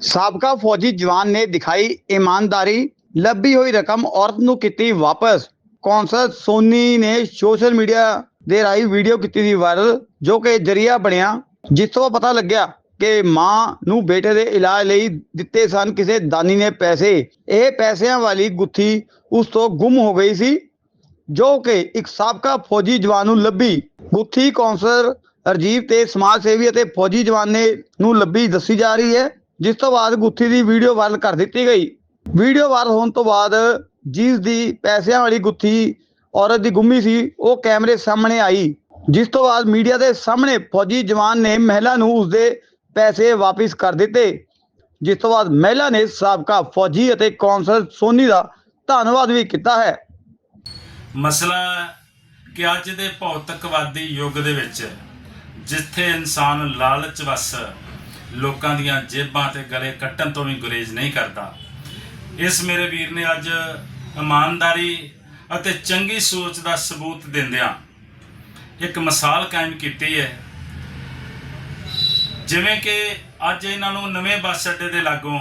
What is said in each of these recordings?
ਸਾਬਕਾ ਫੌਜੀ ਜਵਾਨ ਨੇ ਦਿਖਾਈ ਇਮਾਨਦਾਰੀ, ਲੱਭੀ ਹੋਈ ਰਕਮ ਔਰਤ ਨੂੰ ਕੀਤੀ ਵਾਪਸ। ਕੌਂਸਲ ਸੋਨੀ ਨੇ ਸੋਸ਼ਲ ਮੀਡੀਆ ਦੇ ਰਾਹੀਂ ਵੀਡੀਓ ਕੀਤੀ ਸੀ ਵਾਇਰਲ, ਜੋ ਕਿ ਜਰੀਆ ਬਣਿਆ, ਜਿਸ ਤੋਂ ਪਤਾ ਲੱਗਿਆ ਕਿ ਮਾਂ ਨੂੰ ਬੇਟੇ ਦੇ ਇਲਾਜ ਲਈ ਦਿੱਤੇ ਸਨ ਕਿਸੇ ਦਾਨੀ ਨੇ ਪੈਸੇ। ਇਹ ਪੈਸਿਆਂ ਵਾਲੀ ਗੁੱਥੀ ਉਸ ਤੋਂ ਗੁੰਮ ਹੋ ਗਈ ਸੀ, ਜੋ ਕਿ ਇੱਕ ਸਾਬਕਾ ਫੌਜੀ ਜਵਾਨ ਨੂੰ ਲੱਭੀ। ਗੁੱਥੀ ਕੌਂਸਲਰ ਅਰਜੀਵ ਤੇ ਸਮਾਜ ਸੇਵੀ ਅਤੇ ਫੌਜੀ ਜਵਾਨ ਨੇ ਨੂੰ ਲੱਭੀ ਦੱਸੀ ਜਾ ਰਹੀ ਹੈ। ਜਿਸ ਤੋਂ ਬਾਅਦ ਗੁੱਥੀ ਦੀ ਵੀਡੀਓ ਵਾਇਰਲ ਕਰ ਦਿੱਤੀ ਗਈ। ਵੀਡੀਓ ਵਾਇਰਲ ਹੋਣ ਤੋਂ ਬਾਅਦ ਜਿਸ ਦੀ ਪੈਸਿਆਂ ਵਾਲੀ ਗੁੱਥੀ ਔਰਤ ਦੀ ਗੁੰਮੀ ਸੀ, ਉਹ ਕੈਮਰੇ ਸਾਹਮਣੇ ਆਈ। ਜਿਸ ਤੋਂ ਬਾਅਦ ਮੀਡੀਆ ਦੇ ਸਾਹਮਣੇ ਫੌਜੀ ਜਵਾਨ ਨੇ ਮਹਿਲਾ ਨੂੰ ਉਸਦੇ ਪੈਸੇ ਵਾਪਿਸ ਕਰ ਦਿੱਤੇ। ਜਿਸ ਤੋਂ ਬਾਅਦ ਮਹਿਲਾ ਨੇ ਸਾਬਕਾ ਫੌਜੀ ਅਤੇ ਕੌਂਸਲ ਸੋਨੀ ਦਾ ਧੰਨਵਾਦ ਵੀ ਕੀਤਾ ਹੈ। ਮਸਲਾ ਕਿ ਅੱਜ ਦੇ ਭੌਤਿਕਵਾਦੀ ਯੁੱਗ ਦੇ ਵਿੱਚ ਜਿੱਥੇ ਇਨਸਾਨ ਲਾਲਚ ਵਸ ਲੋਕਾਂ ਦੀਆਂ ਜੇਬਾਂ ਤੇ ਗਲੇ ਕੱਟਣ ਤੋਂ ਵੀ ਗੁਰੇਜ਼ ਨਹੀਂ ਕਰਦਾ। ਇਸ ਮੇਰੇ ਵੀਰ ਨੇ ਅੱਜ ਇਮਾਨਦਾਰੀ ਅਤੇ ਚੰਗੀ ਸੋਚ ਦਾ ਸਬੂਤ ਦਿੰਦਿਆਂ ਇੱਕ ਮਿਸਾਲ ਕਾਇਮ ਕੀਤੀ ਹੈ। ਜਿਵੇਂ ਕਿ ਅੱਜ ਇਹਨਾਂ ਨੂੰ ਨਵੇਂ ਬੱਸ ਅੱਡੇ ਦੇ ਲਾਗੋਂ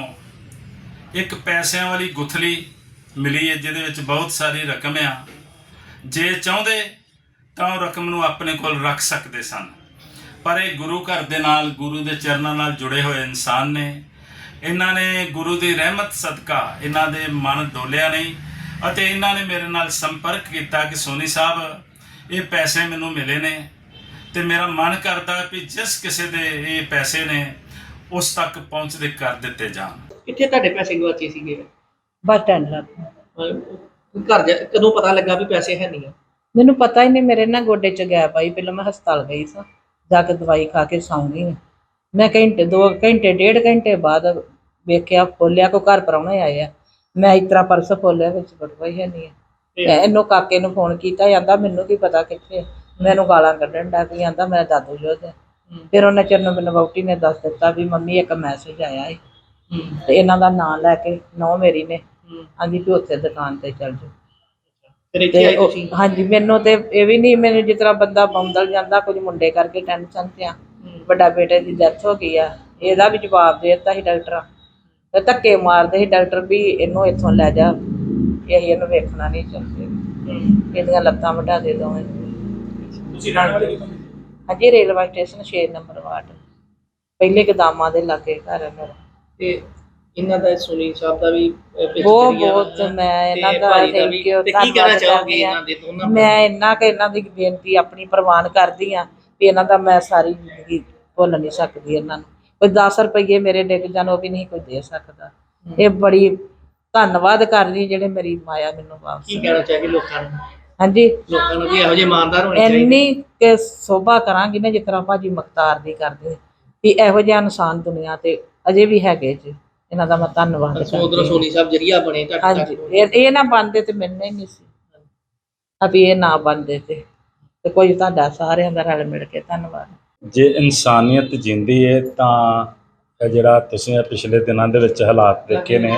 ਇੱਕ ਪੈਸਿਆਂ ਵਾਲੀ ਗੁਥਲੀ ਮਿਲੀ ਹੈ, ਜਿਹਦੇ ਵਿੱਚ ਬਹੁਤ ਸਾਰੀ ਰਕਮ ਆ। ਜੇ ਚਾਹੁੰਦੇ ਤਾਂ ਉਹ ਰਕਮ ਨੂੰ ਆਪਣੇ ਕੋਲ ਰੱਖ ਸਕਦੇ ਸਨ। ਪਰ ਇਹ ਗੁਰੂ ਘਰ ਦੇ ਨਾਲ ਗੁਰੂ ਦੇ ਚਰਨਾਂ ਨਾਲ ਜੁੜੇ ਹੋਏ ਇਨਸਾਨ ਨੇ। ਇਹਨਾਂ ਨੇ ਗੁਰੂ ਦੀ ਰਹਿਮਤ ਸਦਕਾ ਇਹਨਾਂ ਦੇ ਮਨ ਡੋਲਿਆ ਨਹੀਂ ਅਤੇ ਇਹਨਾਂ ਨੇ ਮੇਰੇ ਨਾਲ ਸੰਪਰਕ ਕੀਤਾ ਕਿ ਸੋਨੀ ਸਾਹਿਬ ਇਹ ਪੈਸੇ ਮੈਨੂੰ ਮਿਲੇ ਨੇ ਤੇ ਮੇਰਾ ਮਨ ਕਰਦਾ ਕਿ ਜਿਸ ਕਿਸੇ ਦੇ ਇਹ ਪੈਸੇ ਨੇ ਉਸ ਤੱਕ ਪਹੁੰਚਦੇ ਕਰ ਦਿੱਤੇ ਜਾਣ। ਕਿੱਥੇ ਤੁਹਾਡੇ ਪੈਸੇ ਗਵਾਚੇ ਸੀਗੇ? ਬਸ ਸਟੈਂਡ ਲੱਗ ਅਹ ਘਰ ਜਾ ਕਦੋਂ ਪਤਾ ਲੱਗਾ ਵੀ ਪੈਸੇ ਹੈ ਨਹੀਂ ਆ? ਮੈਨੂੰ ਪਤਾ ਹੀ ਨਹੀਂ ਮੇਰੇ ਨਾ ਗੋਡੇ ਚ ਗੈਪ ਆਈ ਪਹਿਲਾਂ ਮੈਂ ਹਸਪਤਾਲ ਗਈ ਸਾਂ। ਜਾ ਕੇ ਦਵਾਈ ਖਾ ਕੇ ਸੌਂ ਗਈ ਮੈਂ। ਮੈਂ ਘੰਟੇ ਦੋ ਘੰਟੇ ਡੇਢ ਘੰਟੇ ਬਾਅਦ ਵੇਖਿਆ ਖੋਲਿਆ ਕੋ ਘਰ ਪਰਾਉਣੇ ਆਏ ਆ। ਮੈਂ ਇਸ ਤਰ੍ਹਾਂ ਪਰਸ ਖੋਲਿਆ ਵਿੱਚ ਬਟਵਾ ਹੀ ਨਹੀਂ ਮੈਂ ਇਹਨੂੰ ਕਾਕੇ ਨੂੰ ਫੋਨ ਕੀਤਾ ਜਾਂਦਾ ਮੈਨੂੰ ਕੀ ਪਤਾ ਕਿੱਥੇ। ਮੈਨੂੰ ਗਾਲਾਂ ਕੱਢਣ ਦਾ ਕੀ ਆਂਦਾ ਮੈਂ ਦਾਦੂ ਹੈ। ਫਿਰ ਉਹਨਾਂ ਚਿਰ ਨੂੰ ਮੈਨੂੰ ਵਹੁਟੀ ਨੇ ਦੱਸ ਦਿੱਤਾ ਵੀ ਮੰਮੀ ਇੱਕ ਮੈਸੇਜ ਆਇਆ ਹੈ। ਤੇ ਇਹਨਾਂ ਦਾ ਨਾਮ ਲੈ ਕੇ ਨੌ ਮੇਰੀ ਨੇ। ਆਂਦੀ ਵੀ ਉੱਥੇ ਦੁਕਾਨ ਤੇ ਚੱਲ ਜਾਓ। ਫਿਰ ਇੱਥੇ ਤੇ ਆਏ ਉਹ- ਤੁਸੀਂ? ਹਾਂਜੀ ਮੈਨੂੰ ਤੇ ਇਹ ਵੀ ਨਹੀਂ ਮੈਨੂੰ ਜਿਸ ਤਰ੍ਹਾਂ ਬੰਦਾ ਬੰਦਲ ਜਾਂਦਾ ਕੁਝ ਮੁੰਡੇ ਕਰਕੇ ਟੈਨਸ਼ਨ ਤੇ ਆ। ਹੂੰ। ਵੱਡਾ ਬੇਟੇ ਦੀ ਡੈਥ ਹੋ ਗਈ ਆ ਇਹਦਾ ਵੀ ਜਵਾਬ ਦੇ ਦਿੱਤਾ ਸੀ ਡਾਕਟਰ ਤੇ ਧੱਕੇ ਮਾਰਦੇ ਸੀ ਡਾਕਟਰ ਵੀ ਇਹਨੂੰ ਇੱਥੋਂ ਲੈ ਜਾ ਇਹ ਇਹਨੂੰ ਵੇਖਣਾ ਨਹੀਂ ਚਾਹੁੰਦੇ। ਹੂੰ। ਇਹਦੀਆਂ ਲੱਤਾਂ ਵਢਾ ਦੇ ਦੋਵੇਂ। ਤੁਸੀਂ ਰਹਿਣ ਵਾਲੇ ਕਿੱਥੋਂ? ਹਾਂਜੀ ਰੇਲਵੇ ਸਟੇਸ਼ਨ 6 ਨੰਬਰ ਵਾਰਡ। ਪਹਿਲੇ ਗਦਾਮਾਂ ਦੇ ਲਾਗੇ ਘਰ ਹੈ ਮੇਰਾ। ਤੇ ਇਹਨਾਂ ਦਾ ਸੁਨੀ ਸਾਹਿਬ ਦਾ ਵੀ ਬਹੁਤ ਬਹੁਤ। ਮੈਂ ਇਹਨਾਂ ਦਾ you, ਤੇ ਕੀ ਕਹਿਣਾ ਚਾਹੋਗੇ। ਇਹਨਾਂ ਦੇ ਦੋਨਾਂ ਮੈਂ ਇੰਨਾ ਕਿ ਇਹਨਾਂ ਦੀ ਬੇਨਤੀ ਆਪਣੀ ਪ੍ਰਵਾਨ ਕਰਦੀ ਆ ਵੀ ਇਹਨਾਂ ਦਾ ਮੈਂ ਸਾਰੀ ਜ਼ਿੰਦਗੀ ਭੁੱਲ ਨਹੀਂ ਸਕਦੀ ਇਹਨਾਂ ਨੂੰ। ਕੋਈ 10 ਰੁਪਏ ਮੇਰੇ ਡਿੱਗ ਜਾਣ ਉਹ ਵੀ ਨਹੀਂ ਕੋਈ ਦੇ ਸਕਦਾ। ਇਹ ਬੜੀ ਧੰਨਵਾਦ ਕਰਦੀ ਜਿਹੜੇ ਮੇਰੀ ਮਾਇਆ ਮੈਨੂੰ ਵਾਪਸ ਕੀ ਕਹਿਣਾ ਚਾਹੋਗੇ ਲੋਕਾਂ ਨੂੰ? ਹਾਂਜੀ। ਲੋਕਾਂ ਨੂੰ ਵੀ ਇਹੋ ਜਿਹੇ ਇਮਾਨਦਾਰ ਹੋਣੇ ਚਾਹੀਦੇ। ਇੰਨੀ ਕਿ ਸੋਭਾ ਕਰਾਂਗੀ ਨਾ ਜਿਸ ਤਰ੍ਹਾਂ ਭਾਜੀ ਮਖਤਾਰ ਦੀ ਕਰਦੇ ਵੀ ਇਹੋ ਜਿਹਾ ਇਨਸਾਨ ਦੁਨੀਆ ਤੇ ਅਜੇ ਵੀ ਹੈਗੇ ਜੀ। ਇਹਨਾਂ ਦਾ ਮੈਂ ਧੰਨਵਾਦ ਉਧਰੋਂ। ਸੋਨੀ ਸਾਹਿਬ ਜਰੀਆ ਬਣੇ ਤੁਹਾਡੇ ਹਾਂਜੀ ਇਹ ਇਹ ਨਾ ਬੰਦੇ ਤੇ ਮਿਲਣੇ ਨਹੀਂ ਸੀ। ਅਭੀ ਇਹ ਨਾ ਬੰਦੇ ਤੇ। ਤੇ ਕੋਈ ਤੁਹਾਡਾ ਸਾਰਿਆਂ ਦਾ ਰਲ ਮਿਲ ਕੇ ਧੰਨਵਾਦ। ਜੇ ਇਨਸਾਨੀਅਤ ਜਿੰਦੀ ਹੈ ਤਾਂ ਜਿਹੜਾ ਤੁਸੀਂ ਪਿਛਲੇ ਦਿਨਾਂ ਦੇ ਵਿੱਚ ਹਾਲਾਤ ਦੇਖੇ ਨੇ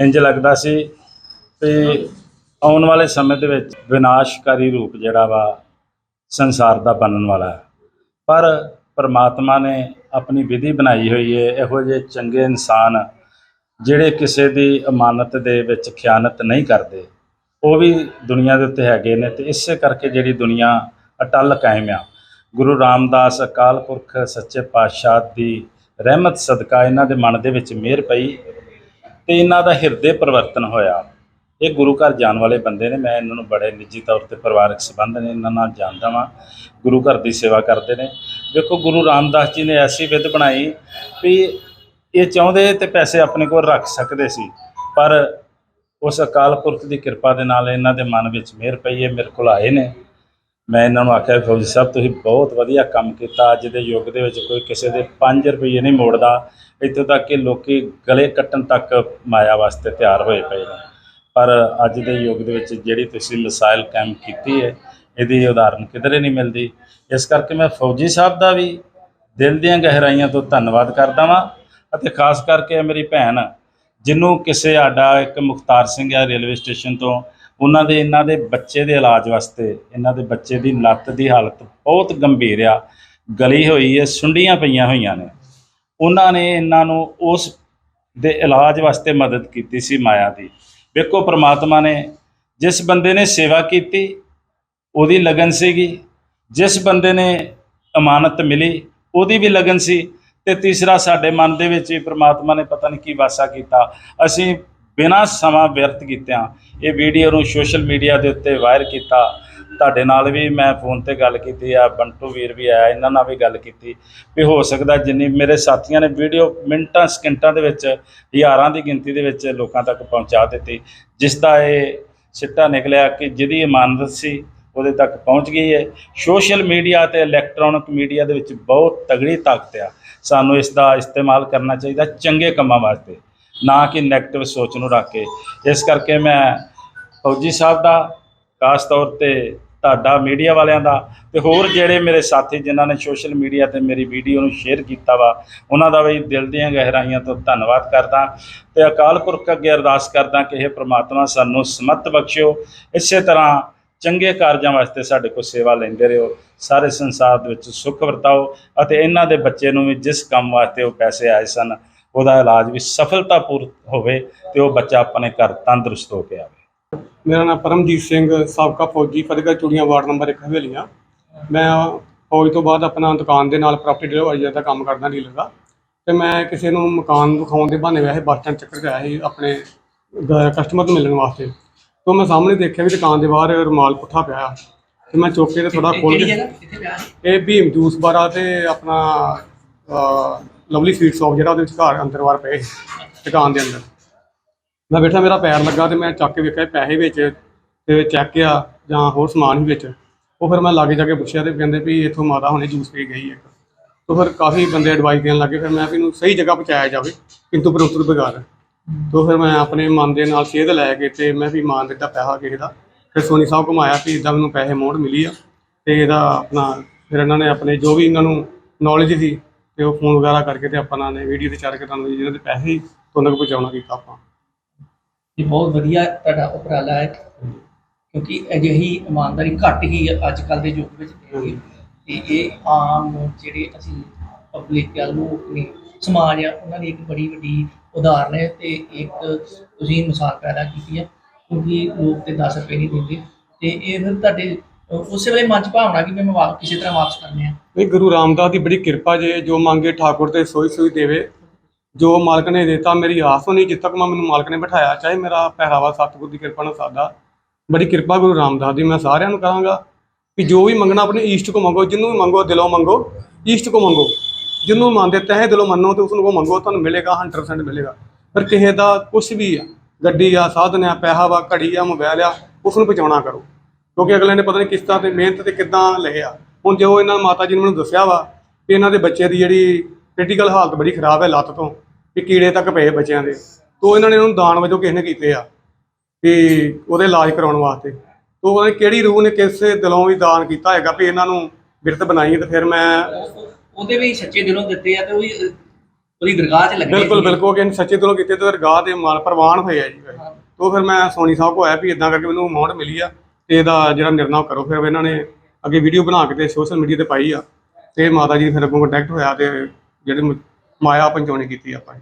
ਇੰਜ ਲੱਗਦਾ ਸੀ ਕਿ ਆਉਣ ਵਾਲੇ ਸਮੇਂ ਦੇ ਵਿੱਚ ਵਿਨਾਸ਼ਕਾਰੀ ਰੂਪ ਜਿਹੜਾ ਵਾ ਸੰਸਾਰ ਦਾ ਬਣਨ ਵਾਲਾ ਪਰ ਪਰਮਾਤਮਾ ਨੇ ਆਪਣੀ ਵਿਧੀ ਬਣਾਈ ਹੋਈ ਹੈ ਇਹੋ ਜਿਹੇ ਚੰਗੇ ਇਨਸਾਨ ਜਿਹੜੇ ਕਿਸੇ ਦੀ ਅਮਾਨਤ ਦੇ ਵਿੱਚ ਖਿਆਨਤ ਨਹੀਂ ਕਰਦੇ, ਉਹ ਵੀ ਦੁਨੀਆ ਦੇ ਉੱਤੇ ਹੈਗੇ ਨੇ ਤੇ ਇਸੇ ਕਰਕੇ ਜਿਹੜੀ ਦੁਨੀਆ ਅਟਲ ਕਾਇਮ ਆ। ਗੁਰੂ ਰਾਮਦਾਸ ਅਕਾਲ ਪੁਰਖ ਸੱਚੇ ਪਾਤਸ਼ਾਹ ਦੀ ਰਹਿਮਤ ਸਦਕਾ ਇਹਨਾਂ ਦੇ ਮਨ ਦੇ ਵਿੱਚ ਮਿਹਰ ਪਈ ਤੇ ਇਹਨਾਂ ਦਾ ਹਿਰਦੇ ਪਰਿਵਰਤਨ ਹੋਇਆ। ਇਹ ਗੁਰੂ ਘਰ ਜਾਣ ਵਾਲੇ ਬੰਦੇ ਨੇ, ਮੈਂ ਇਹਨਾਂ ਨੂੰ ਬੜੇ ਨਿੱਜੀ ਤੌਰ ਤੇ ਪਰਿਵਾਰਕ ਸੰਬੰਧ ਨੇ, ਇਹਨਾਂ ਨਾਲ ਜਾਣਦਾ ਵਾਂ, ਗੁਰੂ ਘਰ ਦੀ ਸੇਵਾ ਕਰਦੇ ਨੇ। ਵੇਖੋ, ਗੁਰੂ ਰਾਮਦਾਸ ਜੀ ਨੇ ਐਸੀ ਵਿਧ ਬਣਾਈ ਵੀ ਇਹ ਚਾਹੁੰਦੇ ਤੇ ਪੈਸੇ ਆਪਣੇ ਕੋਲ ਰੱਖ ਸਕਦੇ ਸੀ, ਪਰ ਉਸ ਅਕਾਲ ਪੁਰਖ ਦੀ ਕਿਰਪਾ ਦੇ ਨਾਲ ਇਹਨਾਂ ਦੇ ਮਨ ਵਿੱਚ ਮਿਹਰ ਪਈ ਹੈ, ਮੇਰੇ ਕੋਲ ਆਏ ਨੇ। ਮੈਂ ਇਹਨਾਂ ਨੂੰ ਆਖਿਆ, ਫੌਜੀ ਸਾਹਿਬ, ਤੁਸੀਂ ਬਹੁਤ ਵਧੀਆ ਕੰਮ ਕੀਤਾ, ਅੱਜ ਦੇ ਯੁੱਗ ਦੇ ਵਿੱਚ ਕੋਈ ਕਿਸੇ ਦੇ 5 ਰੁਪਏ ਨਹੀਂ ਮੋੜਦਾ। ਇੱਥੋਂ ਤੱਕ ਕਿ ਲੋਕੀ ਗਲੇ ਕੱਟਣ ਤੱਕ ਮਾਇਆ ਵਾਸਤੇ ਤਿਆਰ ਹੋਏ ਪਏ ਨੇ। ਪਰ ਅੱਜ ਦੇ ਯੁੱਗ ਦੇ ਵਿੱਚ ਜਿਹੜੀ ਤੁਸੀਂ ਮਿਸਾਈਲ ਕਾਇਮ ਕੀਤੀ ਹੈ, ਇਹਦੀ ਉਦਾਹਰਨ ਕਿਧਰੇ ਨਹੀਂ ਮਿਲਦੀ। ਇਸ ਕਰਕੇ ਮੈਂ ਫੌਜੀ ਸਾਹਿਬ ਦਾ ਵੀ ਦਿਲ ਦੀਆਂ ਗਹਿਰਾਈਆਂ ਤੋਂ ਧੰਨਵਾਦ ਕਰਦਾ ਵਾਂ। ਅਤੇ ਖਾਸ ਕਰਕੇ ਮੇਰੀ ਭੈਣ, ਜਿਹਨੂੰ ਕਿਸੇ ਸਾਡਾ ਇੱਕ ਮੁਖਤਾਰ ਸਿੰਘ ਆ ਰੇਲਵੇ ਸਟੇਸ਼ਨ ਤੋਂ, ਉਹਨਾਂ ਦੇ, ਇਹਨਾਂ ਦੇ ਬੱਚੇ ਦੇ ਇਲਾਜ ਵਾਸਤੇ, ਇਹਨਾਂ ਦੇ ਬੱਚੇ ਦੀ ਲੱਤ ਦੀ ਹਾਲਤ ਬਹੁਤ ਗੰਭੀਰ ਆ, ਗਲੀ ਹੋਈ ਹੈ ਸੁੰਡੀਆਂ ਪਈਆਂ ਹੋਈਆਂ ਨੇ। ਉਹਨਾਂ ਨੇ ਇਹਨਾਂ ਨੂੰ ਉਸ ਦੇ ਇਲਾਜ ਵਾਸਤੇ ਮਦਦ ਕੀਤੀ ਸੀ ਮਾਇਆ ਦੀ। ਵੇਖੋ ਪ੍ਰਮਾਤਮਾ ਨੇ ਜਿਸ ਬੰਦੇ ਨੇ ਸੇਵਾ ਕੀਤੀ, ਉਹਦੀ ਲਗਨ ਸੀਗੀ। ਜਿਸ ਬੰਦੇ ਨੇ ਅਮਾਨਤ ਮਿਲੀ, ਉਹਦੀ ਵੀ ਲਗਨ ਸੀ। ਤੇ ਤੀਸਰਾ ਸਾਡੇ ਮਨ ਦੇ ਵਿੱਚ ਵੀ ਪ੍ਰਮਾਤਮਾ ਨੇ ਪਤਾ ਨਹੀਂ ਕੀ ਵਾਸਾ ਕੀਤਾ। ਅਸੀਂ ਬਿਨਾਂ ਸਮਾਂ ਵਿਅਰਥ ਕੀਤਿਆਂ ਇਹ ਵੀਡੀਓ ਨੂੰ ਸੋਸ਼ਲ ਮੀਡੀਆ ਦੇ ਉੱਤੇ ਵਾਇਰ ਕੀਤਾ। ਤੁਹਾਡੇ ਨਾਲ ਵੀ ਮੈਂ ਫੋਨ ਤੇ ਗੱਲ ਕੀਤੀ, ਆ ਬੰਟੂ ਵੀਰ ਵੀ ਆਇਆ, ਇਹਨਾਂ ਨਾਲ ਵੀ ਗੱਲ ਕੀਤੀ। ਵੀ ਹੋ ਸਕਦਾ ਜਿੰਨੀ ਮੇਰੇ ਸਾਥੀਆਂ ਨੇ ਵੀਡੀਓ ਮਿੰਟਾਂ, ਸਕਿੰਟਾਂ ਦੇ ਵਿੱਚ, ਹਜ਼ਾਰਾਂ ਦੀ ਗਿਣਤੀ ਦੇ ਵਿੱਚ ਲੋਕਾਂ ਤੱਕ ਪਹੁੰਚਾ ਦਿੱਤੀ। ਜਿਸ ਦਾ ਇਹ ਸਿੱਟਾ ਨਿਕਲਿਆ ਕਿ ਜਿਹਦੀ ਇਮਾਨਤ ਸੀ, ਉਹਦੇ ਤੱਕ ਪਹੁੰਚ ਗਈ ਹੈ। ਸੋਸ਼ਲ ਮੀਡੀਆ ਤੇ ਇਲੈਕਟ੍ਰੋਨਿਕ ਮੀਡੀਆ ਦੇ ਵਿੱਚ ਬਹੁਤ ਤਗੜੀ ਤਾਕਤ ਆ। ਸਾਨੂੰ ਇਸ ਦਾ ਇਸਤੇਮਾਲ ਕਰਨਾ ਚਾਹੀਦਾ ਚੰਗੇ ਕੰਮਾਂ ਵਾਸਤੇ, ਨਾ ਕਿ 네ਗੇਟਿਵ ਸੋਚ ਨੂੰ ਰੱਖ ਕੇ। ਇਸ ਕਰਕੇ ਮੈਂ ਫੌਜੀ ਸਾਹਿਬ ਦਾ, ਖਾਸ ਤੌਰ ਤੇ ਤੁਹਾਡਾ ਮੀਡੀਆ ਵਾਲਿਆਂ ਦਾ ਤੇ ਹੋਰ ਜਿਹੜੇ ਮੇਰੇ ਸਾਥੀ ਜਿਨ੍ਹਾਂ ਨੇ ਸੋਸ਼ਲ ਮੀਡੀਆ ਤੇ ਮੇਰੀ ਵੀਡੀਓ ਨੂੰ ਸ਼ੇਅਰ ਕੀਤਾ ਵਾ, ਉਹਨਾਂ ਦਾ ਵੀ ਦਿਲ ਦੀਆਂ ਗਹਿਰਾਈਆਂ ਤੋਂ ਧੰਨਵਾਦ ਕਰਦਾ ਤੇ ਅਕਾਲ ਪੁਰਖ ਅੱਗੇ ਅਰਦਾਸ ਕਰਦਾ ਕਿ ਇਹ ਪ੍ਰਮਾਤਮਾ ਸਾਨੂੰ ਸਮਤ ਬਖਸ਼ਿਓ। ਇਸੇ ਤਰ੍ਹਾਂ ਚੰਗੇ ਕਾਰਜਾਂ ਵਾਸਤੇ ਸਾਡੇ ਕੋਲ ਸੇਵਾ ਲੈਂਦੇ ਰਹੋ, ਸਾਰੇ ਸੰਸਾਰ ਦੇ ਵਿੱਚ ਸੁੱਖ ਵਰਤਾਓ ਅਤੇ ਇਹਨਾਂ ਦੇ ਬੱਚੇ ਨੂੰ ਵੀ ਜਿਸ ਕੰਮ ਵਾਸਤੇ ਉਹ ਪੈਸੇ ਆਏ ਸਨ, ਉਹਦਾ ਇਲਾਜ ਵੀ ਸਫਲਤਾਪੂਰਤ ਹੋਵੇ ਤੇ ਉਹ ਬੱਚਾ ਆਪਣੇ ਘਰ ਤੰਦਰੁਸਤ ਹੋ ਕੇ ਆਵੇ। ਮੇਰਾ ਨਾਮ ਪਰਮਜੀਤ ਸਿੰਘ, ਸਾਬਕਾ ਫੌਜੀ, ਫਤਿਹਗੜ੍ਹ ਚੂੜੀਆਂ ਵਾਰਡ ਨੰਬਰ 1 ਹਵੇਲੀਆਂ। ਮੈਂ ਫੌਜ ਤੋਂ ਬਾਅਦ ਆਪਣਾ ਦੁਕਾਨ ਦੇ ਨਾਲ ਪ੍ਰਾਪਰਟੀ ਡਿਲੀਵਰੀ ਦਾ ਕੰਮ ਕਰਦਾ ਡੀਲਰ ਦਾ। ਤੇ ਮੈਂ ਕਿਸੇ ਨੂੰ ਮਕਾਨ ਦਿਖਾਉਣ ਦੇ ਬਹਾਨੇ ਵੈਸੇ ਬੱਸ ਸਟੈਂਡ ਚੱਕਰ ਗਿਆ ਸੀ ਆਪਣੇ ਕਸਟਮਰ ਨੂੰ ਮਿਲਣ ਵਾਸਤੇ। ਤੋਂ ਮੈਂ ਸਾਹਮਣੇ ਦੇਖਿਆ ਵੀ ਦੁਕਾਨ ਦੇ ਬਾਹਰ ਰੁਮਾਲ ਪੁੱਠਾ ਪਿਆ ਆ। ਤੇ ਮੈਂ ਚੁੱਕ ਕੇ ਤੇ ਥੋੜਾ ਖੋਲ ਕੇ? ਇਹ ਭੀਮ ਜੂਸ ਬਾਰਾ ਤੇ ਆਪਣਾ ਲਵਲੀ ਸਵੀਟ ਸ਼ਾਪ ਜਿਹੜਾ ਉਹਦੇ ਵਿੱਚ ਘਰ ਅੰਦਰ ਬਾਹਰ ਪਏ ਦੁਕਾਨ ਦੇ ਅੰਦਰ। ਮੈਂ ਬੈਠਾ ਮੇਰਾ ਪੈਰ ਲੱਗਾ ਤੇ ਮੈਂ ਚੱਕ ਕੇ ਵੇਖਿਆ ਪੈਸੇ ਵਿੱਚ ਤੇ ਚੈੱਕ ਆ ਜਾਂ ਹੋਰ ਸਮਾਨ ਵੀ ਵਿੱਚ। ਉਹ ਫਿਰ ਮੈਂ ਲਾਗੇ ਜਾ ਕੇ ਪੁੱਛਿਆ ਤੇ ਕਹਿੰਦੇ ਵੀ ਇੱਥੋਂ ਮਾਤਾ ਹੁਣੇ ਜੂਸ ਪੀ ਗਈ ਇੱਕ। ਤੋਂ ਫਿਰ ਕਾਫੀ ਬੰਦੇ ਐਡਵਾਈਸ ਦੇਣ ਲੱਗੇ ਫਿਰ ਮੈਂ ਵੀ ਇਹਨੂੰ ਸਹੀ ਜਗ੍ਹਾ ਪਹੁੰਚਾਇਆ ਜਾਵੇ ਕਿੰਤੂ ਪਰੰਤੂ ਬਗਾਰ ਤੋਂ ਫਿਰ ਮੈਂ ਆਪਣੇ ਮਨ ਦੇ ਨਾਲ ਸੇਧ ਲੈ ਕੇ ਤੇ ਮੈਂ ਵੀ ਮਾਨ ਦਿੱਤਾ ਪੈਸਾ ਕਿਸੇ ਦਾ। ਫਿਰ ਸੋਨੀ ਸਾਹਿਬ ਘੁਮਾਇਆ ਵੀ ਇਦਾਂ ਮੈਨੂੰ ਪੈਸੇ ਮੋੜ ਮਿਲੀ ਆ ਤੇ ਇਹਦਾ ਆਪਣਾ ਫਿਰ ਇਹਨਾਂ ਨੇ ਆਪਣੇ ਜੋ ਵੀ ਇਹਨਾਂ ਨੂੰ ਨੌਲੇਜ ਸੀ ਤੇ ਉਹ ਫੋਨ ਵਗੈਰਾ ਕਰਕੇ ਤੇ ਆਪਾਂ ਨੇ ਵੀਡੀਓ ਤੇ ਚੱਲ ਕੇ ਤੁਹਾਨੂੰ ਜਿਹਨਾਂ ਦੇ ਪੈਸੇ ਸੀ ਤੁਹਾਨੂੰ ਤੱਕ ਪਹੁੰਚਾਉਣਾ ਕੀਤਾ ਆਪਾਂ। ਇਹ ਬਹੁਤ ਵਧੀਆ ਤੁਹਾਡਾ ਉਪਰਾਲਾ ਹੈ, ਕਿਉਂਕਿ ਅਜਿਹੀ ਇਮਾਨਦਾਰੀ ਘੱਟ ਹੀ ਅੱਜ ਕੱਲ ਦੇ ਯੁੱਗ ਵਿੱਚ ਦੇਖੀ ਤੇ ਇਹ ਆਮ ਜਿਹੜੇ ਅਸੀਂ ਪਬਲਿਕ ਆ ਲੋਕ ਨੇ ਸਮਾਜ ਆ, ਉਹਨਾਂ ਦੀ ਇੱਕ ਬੜੀ ਵੱਡੀ ਉਦਾਹਰਨ ਹੈ ਤੇ ਇੱਕ ਤੁਸੀਂ ਮਿਸਾਲ ਪੈਦਾ ਕੀਤੀ ਹੈ, ਕਿਉਂਕਿ ਲੋਕ ਤੇ 10 ਰੁਪਏ ਨਹੀਂ ਦਿੰਦੇ। ਤੇ ਇਹ ਫਿਰ ਤੁਹਾਡੇ ਉਸੇ ਵੇਲੇ ਮਨ ਚ ਭਾਵਨਾ ਕਿ ਮੈਂ ਵਾਪਸ ਕਿਸੇ ਤਰ੍ਹਾਂ ਵਾਪਸ ਕਰਨੇ ਆ। ਇਹ ਗੁਰੂ ਰਾਮਦਾਸ ਦੀ ਬੜੀ ਕਿਰਪਾ ਜੇ ਜੋ ਮੰਗੇ ਠਾਕੁਰ ਤੇ ਸੋਈ ਸੋਈ ਦੇਵੇ। ਜੋ ਮਾਲਕ ਨੇ ਦਿੱਤਾ, ਮੇਰੀ ਆਸ ਹੋਣੀ ਜਿੱਦ ਤੱਕ ਮੈਨੂੰ ਮਾਲਕ ਨੇ ਬਿਠਾਇਆ, ਚਾਹੇ ਮੇਰਾ ਪਹਿਰਾਵਾ ਸਤਿਗੁਰ ਦੀ ਕਿਰਪਾ ਨਾਲ ਸਾਦਾ। ਬੜੀ ਕਿਰਪਾ ਗੁਰੂ ਰਾਮਦਾਸ ਦੀ, ਮੈਂ ਸਾਰਿਆਂ ਨੂੰ ਕਹਾਂਗਾ ਕਿ ਜੋ ਵੀ ਮੰਗਣਾ, ਆਪਣੇ ਈਸ਼ਟ ਕੋ ਮੰਗੋ ਜਿਹਨੂੰ ਵੀ ਮੰਗੋ, ਦਿਲੋਂ ਮੰਗੋ, ਈਸ਼ਟ ਕੋ ਮੰਗੋ। ਜਿਹਨੂੰ ਮੰਨਦੇ ਤਹਿ ਦਿਲੋਂ ਮੰਨੋ ਤੇ ਉਸ ਨੂੰ ਕੋ ਮੰਗੋ, ਤੁਹਾਨੂੰ ਮਿਲੇਗਾ 100% ਮਿਲੇਗਾ। ਪਰ ਕਿਸੇ ਦਾ ਕੁਝ ਵੀ ਆ, ਗੱਡੀ ਆ, ਸਾਧਨ ਆ, ਪੈਸਾ ਵਾ, ਘੜੀ ਆ ਮੋਬਾਈਲ ਆ ਉਸ ਨੂੰ ਪਹੁੰਚਾਉਣਾ ਕਰੋ। ਕਿਉਂਕਿ ਅਗਲੇ ਨੇ ਪਤਾ ਨਹੀਂ ਕਿਸ ਤਰ੍ਹਾਂ ਤੇ ਮਿਹਨਤ ਤੇ ਕਿੱਦਾਂ ਲਏ ਆ। ਹੁਣ ਜੋ ਇਹਨਾਂ ਮਾਤਾ ਜੀ ਨੇ ਮੈਨੂੰ ਦੱਸਿਆ ਵਾ ਕਿ ਇਹਨਾਂ ਦੇ ਬੱਚੇ ਦੀ ਜਿਹੜੀ ਕ੍ਰਿਟੀਕਲ ਹਾਲਤ ਬੜੀ ਖਰਾਬ ਹੈ ਲੱਤ ਤੋਂ ਕਿ ਕੀੜੇ ਤੱਕ ਪਏ ਬੱਚਿਆਂ ਦੇ, ਤੋਂ ਇਹਨਾਂ ਨੇ ਉਹਨੂੰ ਦਾਨ ਵਜੋਂ ਕਿਸੇ ਨੇ ਕੀਤੇ ਆ ਕਿ ਉਹਦੇ ਇਲਾਜ ਕਰਾਉਣ ਵਾਸਤੇ। ਤੋਂ ਪਤਾ ਕਿਹੜੀ ਰੂਹ ਨੇ ਕਿਸੇ ਦਿਲੋਂ ਵੀ ਦਾਨ ਕੀਤਾ ਹੈਗਾ ਵੀ ਇਹਨਾਂ ਨੂੰ ਬਿਰਤ ਬਣਾਈ ਤੇ ਫਿਰ ਮੈਂ ਉਹਦੇ ਵੀ ਸੱਚੇ ਦਿਲੋਂ ਦਿੱਤੇ ਆ ਤੇ ਉਹ ਵੀ ਉਹਦੀ ਦਰਗਾਹ 'ਚ ਲੱਗੇ ਬਿਲਕੁਲ। ਬਿਲਕੁਲ ਕਿ ਸੱਚੇ ਦਿਲੋਂ ਕੀਤੇ ਤੇ ਰਗਾਹ ਦੇ ਮਾਲ ਪ੍ਰਵਾਨ ਹੋਏ ਆ ਜੀ ਤੋਂ ਫਿਰ ਮੈਂ ਸੋਨੀ ਸਾਹਿਬ ਕੋ ਆਇਆ ਵੀ ਇਦਾਂ ਕਰਕੇ ਮੈਨੂੰ ਅਮਾਉਂਟ ਮਿਲੀ ਆ ਤੇ ਇਹਦਾ ਜਿਹੜਾ ਨਿਰਣਾ ਕਰੋ ਫਿਰ ਇਹਨਾਂ ਨੇ ਅੱਗੇ ਵੀਡੀਓ ਬਣਾ ਕੇ ਤੇ ਸੋਸ਼ਲ ਮੀਡੀਆ ਤੇ ਪਾਈ ਆ ਤੇ ਮਾਤਾ ਜੀ ਫਿਰ ਅੱਗੋਂ ਕੰਟੈਕਟ ਹੋਇਆ ਤੇ ਜਿਹੜੇ ਮ- ਮਾਇਆ ਪਹੁੰਚਾਉਣੀ ਕੀਤੀ ਆਪਾਂ